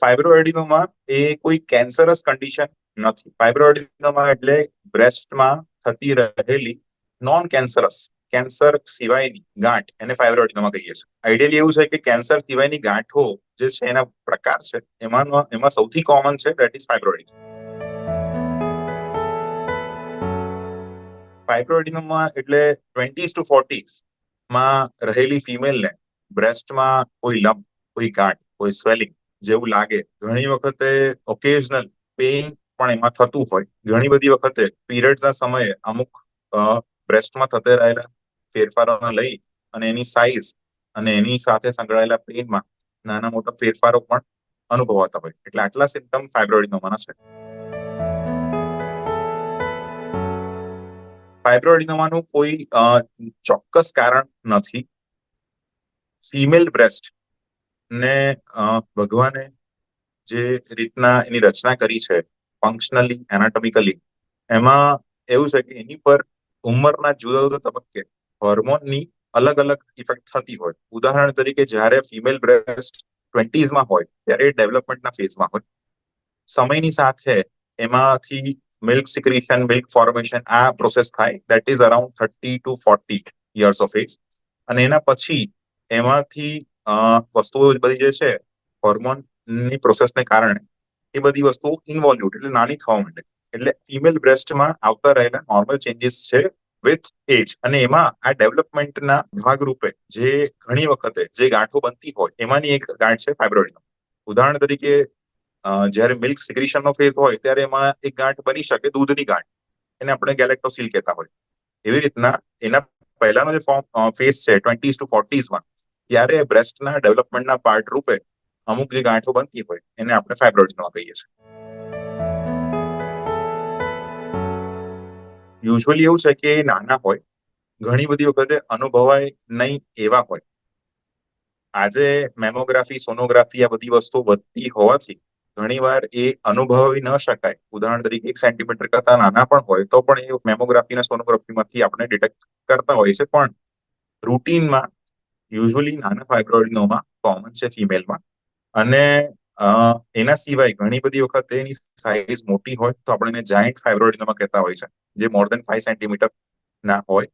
ફાઇબ્રોએડિનોમા એ કોઈ cancerous condition નથી. ફાઇબ્રોએડિનોમા એટલે બ્રેસ્ટમાં થતી રહેલી નોન કેન્સરસ કેન્સર સિવાયની ગાંઠ, એને ફાઇબ્રોએડિનોમા કહીએ છીએ. આઈડિયલી એવું છે કે કેન્સર સિવાયની ગાંઠો જે છે એના પ્રકાર છે, એમાં એમાં સૌથી કોમન છે દેટ ઇઝ ફાઇબ્રોએડિનોમા ફાઇબ્રોએડિનોમા એટલે ટ્વેન્ટીઝ ટુ ફોર્ટીઝમાં રહેલી ફિમેલને બ્રેસ્ટમાં કોઈ લંપ કોઈ ગાંઠ, કોઈ સ્વેલિંગ જેવું લાગે. ઘણી વખતે ઓકેઝનલ પેઇન પણ એમાં થતું હોય. ઘણી બધી વખતે પીરિયડના સમયે અમુક બ્રેસ્ટમાં થતે રહેલા ફેરફારોને લઈ અને એની સાઇઝ અને એની સાથે સંકળાયેલા પેઇનમાં નાના મોટા ફેરફારો પણ અનુભવાતા હોય. એટલે આટલા સિમ્ટમ ફાઇબ્રોઇડિનોમાના છે. ફાઇબ્રોઇડિનોમાનું કોઈ ચોક્કસ કારણ નથી. ફિમેલ બ્રેસ્ટ ને ભગવાને જે રીતના એની રચના કરી છે ફંક્શનલી એનાટોમિકલી એમાં એવું છે કે એની પર ઉંમરના જુદા જુદા તબક્કે હોર્મોનની અલગ અલગ ઇફેક્ટ થતી હોય. ઉદાહરણ તરીકે જ્યારે ફિમેલ બ્રેસ્ટ ટ્વેન્ટીઝમાં હોય, ત્યારે ડેવલપમેન્ટના ફેઝમાં હોય. સમયની સાથે એમાંથી મિલ્ક સિક્રીશન મિલ્ક ફોર્મેશન આ પ્રોસેસ થાય that is around thirty to forty years of age અને એના પછી એમાંથી વસ્તુઓ બધી જે છે હોર્મોનની પ્રોસેસને કારણે એ બધી વસ્તુઓ ઇન્વોલ્યુટ એટલે નાની થવા માંડે. એટલે ફિમેલ બ્રેસ્ટમાં આવતા રહેલા નોર્મલ ચેન્જીસ છે વિથ એજ અને એમાં આ ડેવલપમેન્ટના ભાગરૂપે જે ઘણી વખતે જે ગાંઠો બનતી હોય, એમાંની એક ગાંઠ છે ફાઇબ્રોઇડનો ઉદાહરણ તરીકે જ્યારે મિલ્ક સિગ્રીશનનો ફેઝ હોય, ત્યારે એમાં એક ગાંઠ બની શકે દૂધની ગાંઠ. એને આપણે ગેલેક્ટોસિલ કહેતા હોય એવી રીતના એના પહેલાનો જે ફોર્મ ફેઝ છે ટ્વેન્ટીઝ ટુ ફોર્ટીઝમાં ત્યારે બ્રેસ્ટના ડેવલપમેન્ટના પાર્ટ રૂપે અમુક જે ગાંઠો બનતી હોય એને આપણે ફાઇબ્રોઇડ્સમાં કહીએ છીએ. યુઝ્યુઅલી એવું છે કે નાના હોય, ઘણી બધી વખતે અનુભવાય નહીં એવા હોય. આજે મેમોગ્રાફી સોનોગ્રાફી આ બધી વસ્તુઓ વધતી હોવાથી ઘણીવાર એ અનુભવી ન શકાય. ઉદાહરણ તરીકે એક સેન્ટીમીટર કરતા નાના પણ હોય તો પણ એ મેમોગ્રાફી અને સોનોગ્રાફીમાંથી આપણે ડિટેક્ટ કરતા હોય છે. પણ રૂટીનમાં યુઝ્યુઅલી નાના ફાઇબ્રોઇડનોમાં કોમન છે ફિમેલમાં અને એના સિવાય ઘણી બધી વખત એની સાઇઝ મોટી હોય તો આપણે એને જાયન્ટ ફાઇબ્રોઇડનોમાં કહેતા હોય છે, જે મોર દેન ફાઈવ સેન્ટીમીટર ના હોય.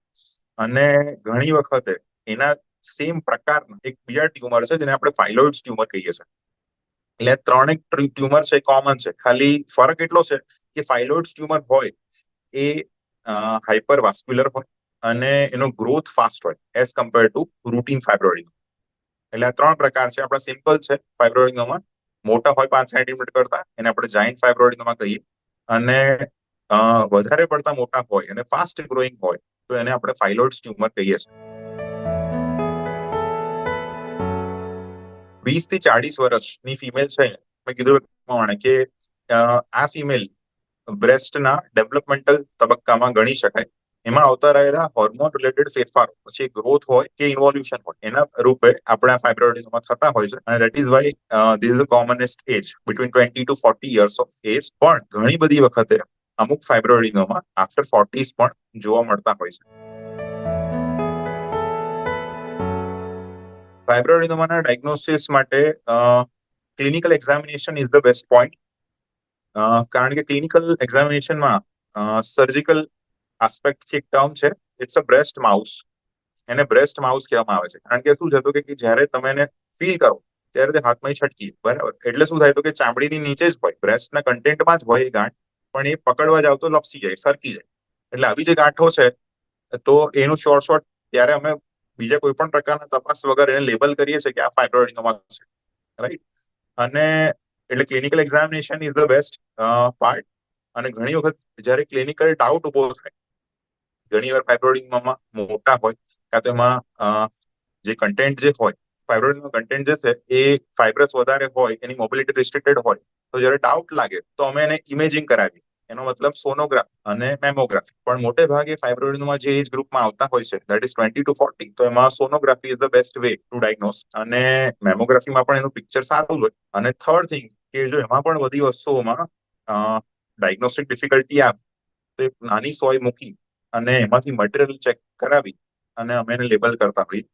અને ઘણી વખતે એના સેમ પ્રકારના એક બીજા ટ્યુમર છે જેને આપણે ફાઇલોઇડ ટ્યુમર કહીએ છીએ. એટલે ત્રણેક ટ્યુમર છે કોમન છે. ખાલી ફરક એટલો છે કે ફાઇલોઇડ ટ્યુમર હોય એ હાઇપર વાસ્ક્યુલર હોય અને એનો ગ્રોથ ફાસ્ટ હોય as compare to routine fibroid એટલે આ ત્રણ પ્રકાર છે. આપણા સિમ્પલ છે ફાઇબ્રોઇડનોમાં મોટા હોય પાંચ સેન્ટીમીટર કરતા, એને આપણે જાઇન્ટ ફાઇબ્રોઇડનોમાં કહીએ. અને વધારે પડતા મોટા હોય અને ફાસ્ટ ગ્રોઈંગ હોય, તો એને આપણે ફાઇલોઇડ ટ્યુમર કહીએ છીએ. વીસથી ચાલીસ વર્ષની ફિમેલ છે મેં કીધું પ્રમાણે કે આ ફિમેલ બ્રેસ્ટના ડેવલપમેન્ટલ તબક્કામાં ગણી શકાય. એમાં આવતા રહેલા હોર્મોન રિલેટેડ ફેરફારો, પછી ગ્રોથ હોય કે ઇન્વોલ્યુશન હોય, એના રૂપે આપણે ફાઇબ્રોઇડમાં થતા હોય છે. અને that is why this is commonest age between twenty to forty years of age પણ ઘણી બધી વખતે અમુક ફાઇબ્રોઇડોમાં આફ્ટર ફોર્ટીઝ પણ જોવા મળતા હોય છે. ફાઇબ્રોઇડોમાના ડાયગ્નોસિસ માટે clinical examination is the best point કારણ કે ક્લિનિકલ એક્ઝામિનેશનમાં સર્જિકલ આસ્પેક્ટ એક ટર્મ છે ઇટ્સ અ બ્રેસ્ટ માઉસ એને બ્રેસ્ટ માઉસ કહેવામાં આવે છે. કારણ કે શું છે તો કે જ્યારે તમે એને ફીલ કરો, ત્યારે તે હાથમાં છટકી બરાબર? એટલે શું થાય તો કે ચામડીની નીચે જ હોય બ્રેસ્ટના કન્ટેન્ટમાં જ હોય એ ગાંઠ, પણ એ પકડવા જાવ તો લપસી જાય, સરકી જાય. એટલે આવી જે ગાંઠો છે, તો એનું શોર્ટ શોર્ટ ત્યારે અમે બીજા કોઈ પણ પ્રકારના તપાસ વગર એને લેબલ કરીએ છીએ કે આ ફાઇબ્રોઇડનોમા છે. રાઈટ અને એટલે clinical examination is the best part અને ઘણી વખત જ્યારે ક્લિનિકલ ડાઉટ ઊભો થાય ઘણી ફાઇબ્રોડિંગમાં મોટા હોય કાં તો એમાં જે કન્ટેન્ટ જે હોય ફાઇબ્રોઇડનું કન્ટેન્ટ જે છે, એ ફાઇબ્રસ વધારે હોય, એની મોબિલિટી રિસ્ટ્રિક્ટેડ હોય, તો જ્યારે ડાઉટ લાગે, તો અમે એને ઇમેજિંગ કરાવીએ. એનો મતલબ સોનોગ્રાફ અને મેમોગ્રાફી પણ મોટે ભાગે ફાઇબ્રોઇડમાં જે એજ ગ્રુપમાં આવતા હોય છે that is twenty to forty તો એમાં sonography is the best way to diagnose અને મેમોગ્રાફીમાં પણ એનું પિક્ચર સારું હોય. અને થર્ડ થિંગ કે જો એમાં પણ બધી વસ્તુઓમાં ડાયગ્નોસ્ટિક ડિફિકલ્ટી આવે, તો નાની સોય મૂકી અને એમાંથી મટીરિયલ ચેક કરાવી અને અમે એને લેબલ કરતા હોઈએ.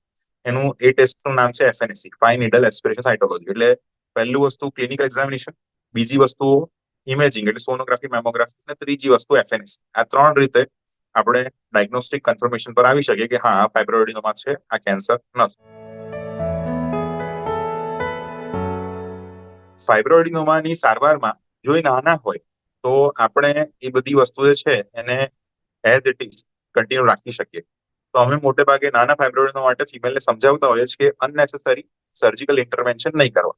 એનું એ ટેસ્ટનું નામ છે FNAC fine needle aspiration cytology એટલે પહેલું વસ્તુ ક્લિનિકલ એક્ઝામિનેશન બીજી વસ્તુ ઇમેજિંગ એટલે સોનોગ્રાફી મેમોગ્રાફી અને ત્રીજી વસ્તુ એફએનએસી આ ત્રણ રીતે આપણે ડાયગ્નોસ્ટિક કન્ફર્મેશન પર આવી શકીએ કે હા, આ ફાઇબ્રોઇડિનોમા છે, આ કેન્સર નથી. ફાઇબ્રોઇડિનોમાની સારવારમાં જો એ નાના હોય, તો આપણે એ બધી વસ્તુ જે છે એને એઝ ઇટ ઇઝ કન્ટિન્યુ રાખી શકીએ. તો અમે મોટે ભાગે નાના ફાઇબ્રોઇડનો માટે ફિમેલને સમજાવતા હોઈએ છીએ કે અનનેસેસરી સર્જિકલ ઇન્ટરવેન્શન નહીં કરવા.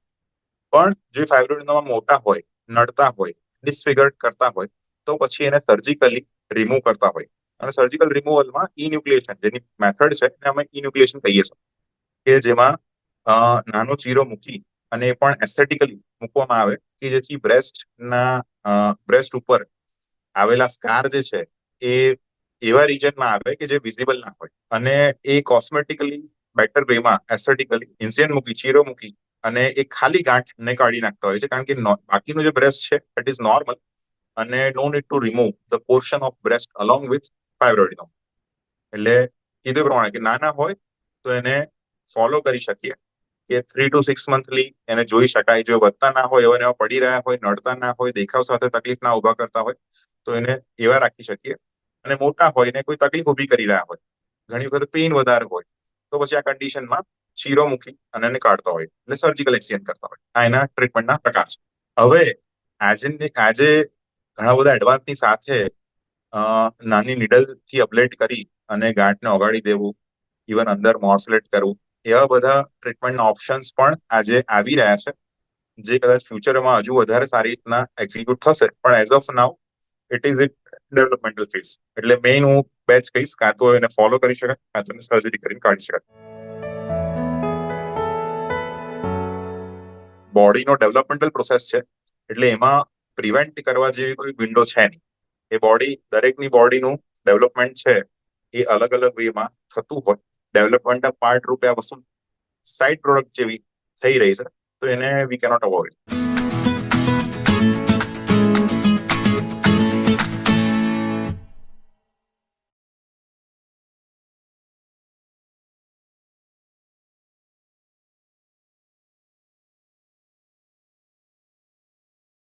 પણ જે ફાઇબ્રોઇડનોમાં મોટા હોય, નડતા હોય ડિસફિગર્ડ કરતા હોય, તો પછી એને સર્જિકલી રિમૂવ કરતા હોય. અને સર્જિકલ રિમૂવલમાં ઇન્યુક્લિએશન જેની મેથડ છે, એને અમે ઇન્યુક્લિએશન કહીએ છીએ. કે જેમાં નાનો ચીરો મૂકી અને પણ એસ્થેટિકલી મૂકવામાં આવે કે જેથી બ્રેસ્ટના બ્રેસ્ટ ઉપર આવેલા સ્કાર જે છે એ, એવા રિજનમાં આવે કે જે વિઝિબલ ના હોય. અને એ કોસ્મેટિકલી બેટર વેમાં એસ્થેટિકલી ઇન્સિયન મૂકી, ચીરો મૂકી અને એ ખાલી ગાંઠને કાઢી નાખતા હોય છે. કારણ કે બાકીનો જે બ્રેસ્ટ છે ઇટ ઇઝ નોર્મલ અને no need to remove the portion of breast along with ફાઇબ્રોઇડનો એટલે કીધું પ્રમાણે કે નાના હોય તો એને ફોલો કરી શકીએ. કે થ્રી ટુ સિક્સ મંથલી એને જોઈ શકાય. જો વધતા ના હોય, એવા એવા પડી રહ્યા હોય, નડતા ના હોય, દેખાવ સાથે તકલીફ ના ઊભા કરતા હોય, તો એને એવા રાખી શકીએ. અને મોટા હોય ને કોઈ તકલીફ ઊભી કરી રહ્યા હોય. ઘણી વખત પેઇન વધારે હોય. તો પછી આ કન્ડિશનમાં શીરો મૂકી અને એને કાઢતા હોય એટલે સર્જિકલ એક્સિડન્ટ કરતા હોય. આ એના ટ્રીટમેન્ટના પ્રકાર છે. હવે આજે આજે ઘણા બધા એડવાન્સની સાથે નાની નીડલથી અબ્લેટ કરી અને ગાંઠને ઓગાળી દેવું ઇવન અંદર મોર્સલેટ કરવું, એવા બધા ટ્રીટમેન્ટના ઓપ્શન્સ પણ આજે આવી રહ્યા છે. જે કદાચ ફ્યુચરમાં હજુ વધારે સારી રીતના એક્ઝિક્યુટ થશે. પણ as of now it is it developmental phase એટલે મેઇન હું બેચ કહીશ, કાં તો એને ફોલો કરી શકાય, કાં તો એને સર્જરી કરીને કાઢી શકાય. બોડીનો ડેવલપમેન્ટલ પ્રોસેસ છે, એટલે એમાં પ્રિવેન્ટ કરવા જેવી કોઈ વિન્ડો છે નહીં. એ બોડી દરેકની બોડીનું ડેવલપમેન્ટ છે, એ અલગ અલગ વેમાં થતું હોય. ડેવલપમેન્ટના પાર્ટ રૂપે આ વસ્તુ સાઇડ પ્રોડક્ટ જેવી થઈ રહી છે, તો એને વી કેનોટ અવોઇડ